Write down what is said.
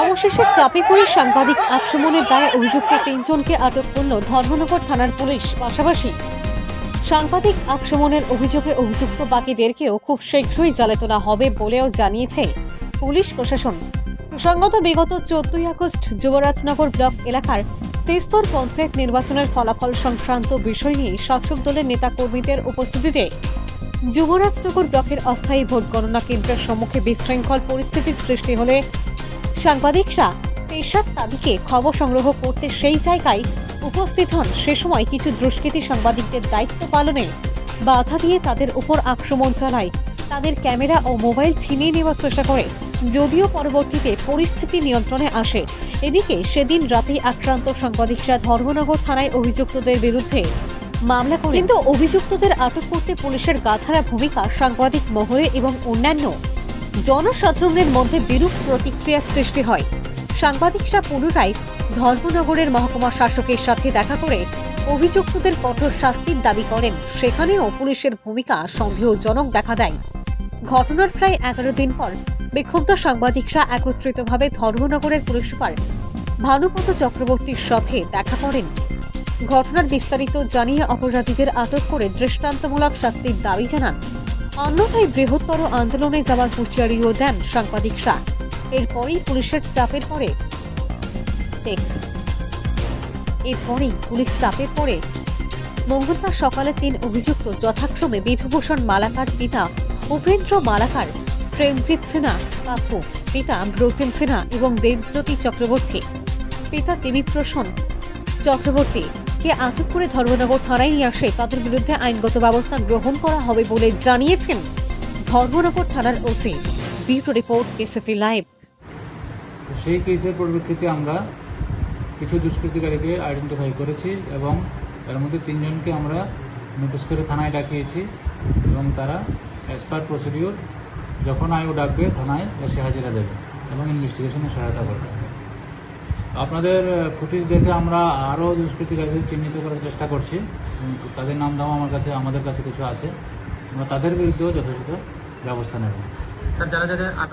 অবশেষে চাপে পড়ে সাংবাদিক আক্রমণের দায়ে অভিযুক্ত তিনজনকে আটক করল ধর্মনগর থানার পুলিশ পাশাপাশি। সাংবাদিক আক্রমণের অভিযোগে অভিযুক্ত বাকিদেরকেও খুব শীঘ্রই জালে তোলা হবে বলেও জানিয়েছে পুলিশ প্রশাসন। প্রসঙ্গত, বিগত চোদ্দই আগস্ট যুবরাজনগর ব্লক এলাকার তেস্তর পঞ্চায়েত নির্বাচনের ফলাফল সংক্রান্ত বিষয় নিয়ে শাসক দলের নেতাকর্মীদের উপস্থিতিতে যুবরাজনগর ব্লকের অস্থায়ী ভোট গণনা কেন্দ্রের সম্মুখে বিশৃঙ্খল পরিস্থিতির সৃষ্টি হলে সাংবাদিকরা পেশার তালিকে খবর সংগ্রহ করতে সেই জায়গায় উপস্থিত হন। সে সময় কিছু দুষ্কৃতী সাংবাদিকদের দায়িত্ব পালনে বাধা দিয়ে তাদের উপর আক্রমণ চালায়। তাদের ক্যামেরা ও মোবাইল ছিনিয়ে নেওয়ার চেষ্টা করে, যদিও পরবর্তীতে পরিস্থিতি নিয়ন্ত্রণে আসে। এদিকে সেদিন রাতে আক্রান্ত সাংবাদিকরা ধর্মনগর থানায় অভিযুক্তদের বিরুদ্ধে মামলা করে। কিন্তু অভিযুক্তদের আটক করতে পুলিশের গাছাড়া ভূমিকা সাংবাদিক মহলে এবং অন্যান্য জনসাধারণের মধ্যে বিরূপ প্রতিক্রিয়া সৃষ্টি হয়। সাংবাদিকরা পুনরায় ধর্মনগরের মহকুমা শাসকের সাথে দেখা করে অভিযুক্তদের কঠোর শাস্তির দাবি করেন। সেখানেও পুলিশের ভূমিকা সন্দেহজনক দেখা দেয়। ঘটনার প্রায় এগারো দিন পর বিক্ষুব্ধ সাংবাদিকরা একত্রিতভাবে ধর্মনগরের পুলিশ সুপার ভানুপত চক্রবর্তীর সাথে দেখা করেন। ঘটনার বিস্তারিত জানিয়ে অপরাধীদের আটক করে দৃষ্টান্তমূলক শাস্তির দাবি জানান। অন্যথায় বৃহত্তর আন্দোলনে যাওয়ার হুঁশিয়ারিও দেন সাংবাদিক সাংবাদিকরা এরপরই পুলিশের চাপের পরে এরপরেই পুলিশ চাপে পড়ে মঙ্গলবার সকালে তিন অভিযুক্ত যথাক্রমে বিধুভূষণ মালাকার পিতা উপেন্দ্র মালাকার, প্রেমজিৎ সিনহা পাপ্পু পিতা ব্রজেন সিনহা এবং দেবজ্যোতি চক্রবর্তী। পিতা দেবীপ্রসন্ন চক্রবর্তী কে আটক করে ধর্মনগর থানায় নিয়ে আসে। তাদের বিরুদ্ধে আইনগত ব্যবস্থা গ্রহণ করা হবে বলে জানিয়েছেন ধর্মনগর থানার OC. Bureau report, KCP live. সেই কেসের পরিপ্রেক্ষিতে আমরা কিছু দুষ্কৃতিকারীকে আইডেন্টিফাই করেছি এবং এর মধ্যে তিনজনকে আমরা নোটিশ করে থানায় ডাকিয়েছি এবং তারা অ্যাজ পার প্রসিডিওর যখন আয়ু ডাকবে, থানায় এসে হাজিরা দেবে এবং ইনভেস্টিগেশনে সহায়তা করবে। আপনাদের ফুটেজ দেখে আমরা আরও দুষ্কৃতিকারীদের চিহ্নিত করার চেষ্টা করছি। তাদের নাম দাম আমার কাছে, আমাদের কাছে কিছু আছে। আমরা তাদের বিরুদ্ধেও যথাযথ ব্যবস্থা নেব। স্যার, যারা যারা